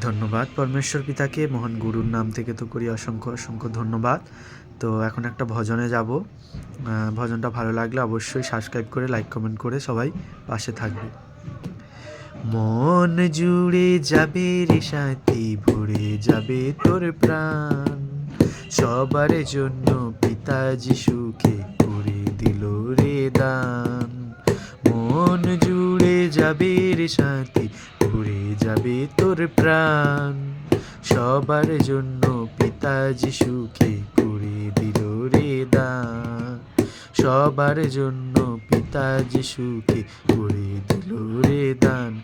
ধন্যবাদ পরমেশ্বর পিতাকে। মহান গুরুর নাম থেকে তো করি অসংখ্য অসংখ্য ধন্যবাদ। তো এখন একটা ভজনে যাব। ভজনটা ভালো লাগলে অবশ্যই সাবস্ক্রাইব করে লাইক কমেন্ট করে সবাই পাশে থাকবে। মন জুড়ে যাবে রে সাথী ভরে যাবে তোর প্রাণ। সবার জন্য পিতা যিশুকে করে দিল রে দান। মন জুড়ে যাবে রে সাথী ভরে যাবে তোর প্রাণ। সবার জন্য পিতা যিশুকে করে দিল রে দান। সবার জন্য পিতা যিশুকে করে দিল রে দান।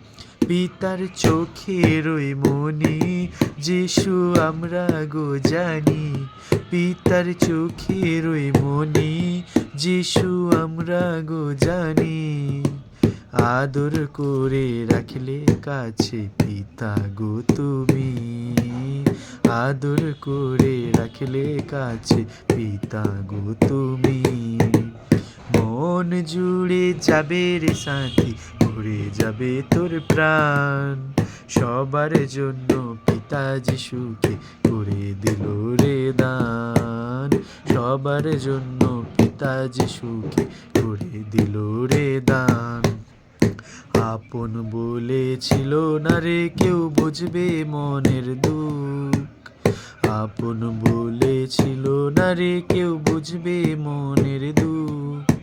পিতার চোখের ওই মনি, যিশু আমরা গো জানি। পিতার চোখের ওই মনি, যিশু আমরা গো জানি। আদর করে রাখলে কাছে পিতা গো তুমি। আদর করে রাখলে কাছে পিতা গো তুমি। মন জুড়ে যাবে রে সাথী ঘুরে যাবে তোর প্রাণ। সবার জন্য পিতা যিশুকে করে দিল রে দান। সবার জন্য পিতা যিশুকে করে দিল রে দান। আপন বলেছিল না রে কেউ বুঝবে মনের দুঃখ। আপন বলেছিল না রে কেউ বুঝবে মনের দুঃখ।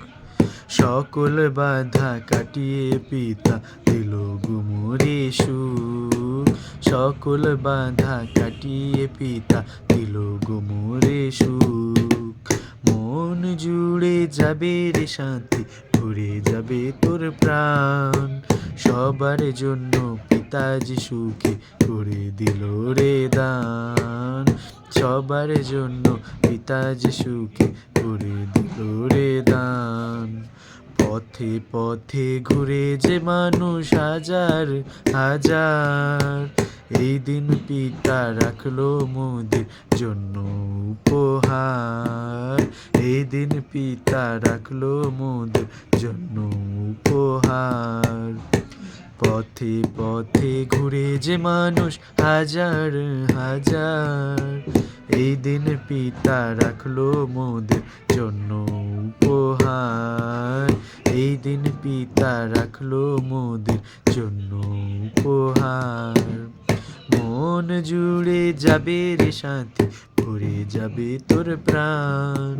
সকল বাধা কাটিয়ে পিতা দিল গুমরে সুখ। সকল বাধা কাটিয়ে পিতা দিল গুমরে সুখ। মন জুড়ে যাবে রে শান্তি ঘুরে যাবে তোর প্রাণ। সবার জন্য পিতা যিশুকে করে দিল রে দান। সবার জন্য পিতা যিশুকে করে দিল রে দান। পথে পথে ঘুরে যে মানুষ হাজার হাজার এই দিন পিতা রাখল মোদের জন্য উপহার। এই দিন পিতা রাখল মোদের জন্য উপহার। পথে পথে ঘুরে যে মানুষ হাজার হাজার, এই দিন পিতা রাখল মোদের জন্য উপহার। এই দিন পিতা রাখল মোদের জন্য উপহার। মন জুড়ে যাবে রে শান্তি ভরে যাবে তোর প্রাণ।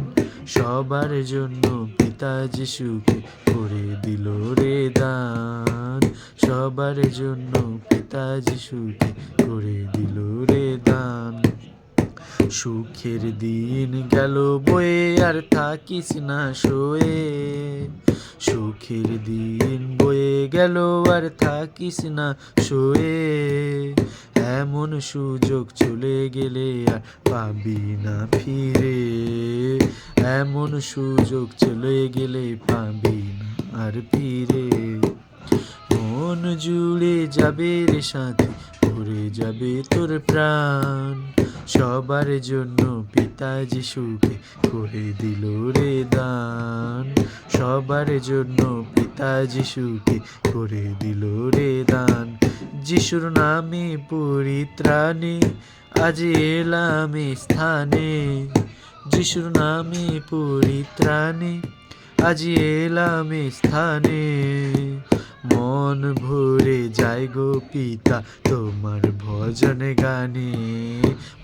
সবার জন্য পিতা যিশুকে করে দিল রে দান। সবার জন্য পিতা যিশুকে করে দিল রে দান। সুখের দিন গেল বয়ে, আর থাকিস না শোয়ে সুখের দিন বয়ে গেল, আর থাকিস না শোয়ে এমন সুযোগ চলে গেলে আর পাবি না ফিরে। এমন সুযোগ চলে গেলে পাবি না আর ফিরে। মন জুড়ে যাবে রে সাথে, ভরে যাবে তোর প্রাণ। সবার জন্য পিতা যিশুকে করে দিল রে দান। সবার জন্য পিতা যিশুকে করে দিল রে দান। যিশুর নামে পরিত্রাণে আজ এলাম স্থানে। যিশুর নামে পরিত্রাণে আজ এলাম স্থানে। মন ভরে যায় গো পিতা, তোমার ভজন গানে।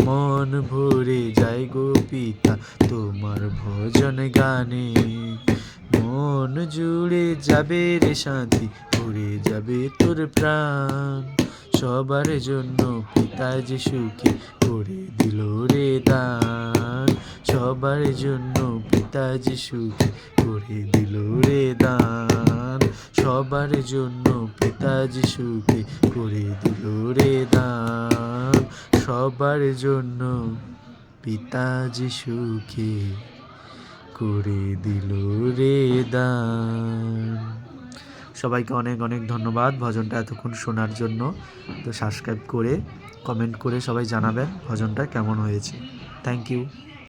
মন ভরে যায় গো পিতা, তোমার ভজন গানে। মন জুড়ে যাবে রে শান্তি, ভরে যাবে তোর প্রাণ। সবার জন্য পিতা যিশুকে করে দিল রে দান। সবার জন্য পিতা যিশুকে করে দিল রে দান। সবার জন্য পিতা যিশুকে করে দিল রে দান। সবার জন্য পিতা যিশুকে করে দিল রে দান। সবাইকে অনেক অনেক ধন্যবাদ ভজনটা এতক্ষণ শোনার জন্য। তো সাবস্ক্রাইব করে কমেন্ট করে সবাই জানাবেন ভজনটা কেমন হয়েছে। Thank you